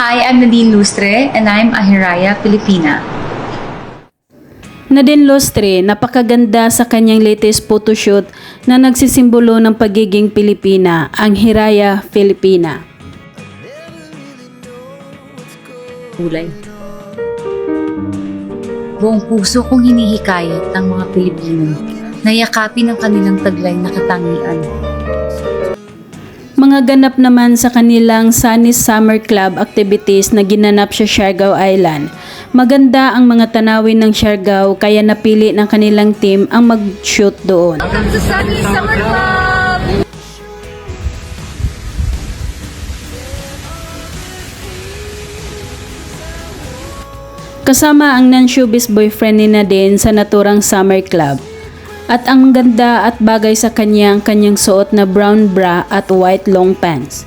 Hi, I'm Nadine Lustre and I'm a Hiraya Filipina. Nadine Lustre, napakaganda sa kanyang latest photoshoot na nagsisimbolo ng pagiging Pilipina, ang Hiraya Filipina. Kulay. Buong puso kong hinihikayat ang mga Pilipino na yakapin ang kanilang taglay na katangian. Mga ganap naman sa kanilang Sunny Summer Club activities na ginanap sa Siargao Island. Maganda ang mga tanawin ng Siargao kaya napili ng kanilang team ang mag-shoot doon. Welcome to Sunny Summer Club! Kasama ang non-showbiz boyfriend ni Nadine sa naturang summer club. At ang ganda at bagay sa kanya ang kanyang suot na brown bra at white long pants.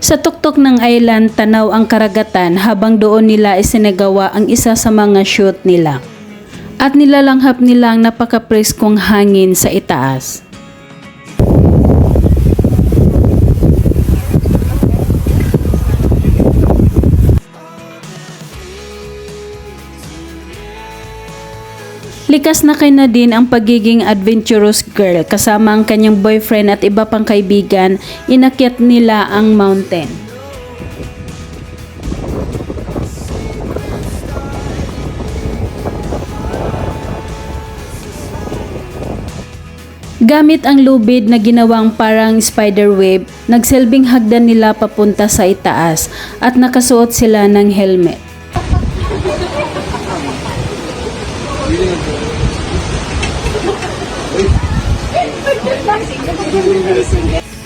Sa tuktok ng island, tanaw ang karagatan habang doon nila isinagawa ang isa sa mga shoot nila. At nilalanghap nila ang napaka-preskong hangin sa itaas. Likas na kay Nadine ang pagiging adventurous girl kasama ang kanyang boyfriend at iba pang kaibigan, inakyat nila ang mountain. Gamit ang lubid na ginawang parang spider web, nagsilbing hagdan nila papunta sa itaas at nakasuot sila ng helmet.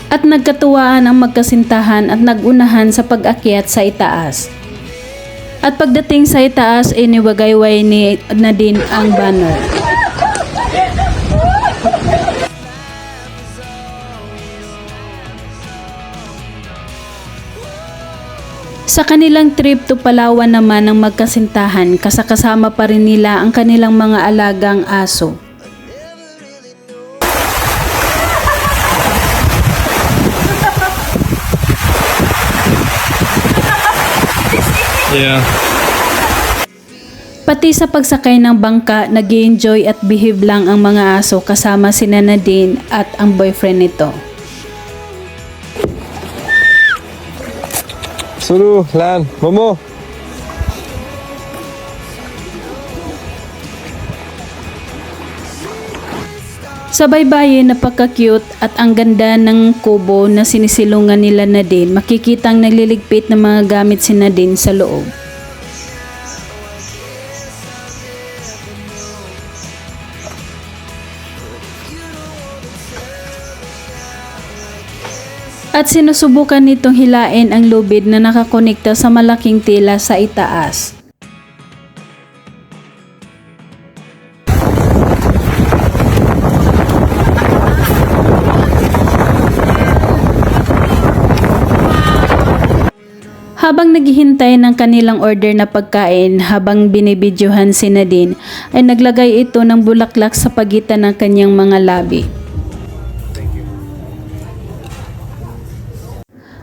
At nagkatuwaan ang magkasintahan at nagunahan sa pag-akyat sa itaas. At pagdating sa itaas, iniwagayway ni Nadine ang banner. Sa kanilang trip to Palawan naman ng magkasintahan, kasakasama pa rin nila ang kanilang mga alagang aso. Yeah. Pati sa pagsakay ng bangka, nag enjoy at behave lang ang mga aso kasama si Nadine at ang boyfriend nito. Suru, Lan, Momo. Sa baybayin, napaka-cute at ang ganda ng kubo na sinisilungan nila Nadine, makikitang nagliligpit ng mga gamit si Nadine sa loob. At sinusubukan nitong hilain ang lubid na nakakonekta sa malaking tela sa itaas. Habang naghihintay ng kanilang order na pagkain habang binibidyohan si Nadine ay naglagay ito ng bulaklak sa pagitan ng kanyang mga labi.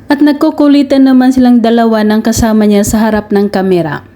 At nagkukulitan naman silang dalawa ng kasama niya sa harap ng kamera.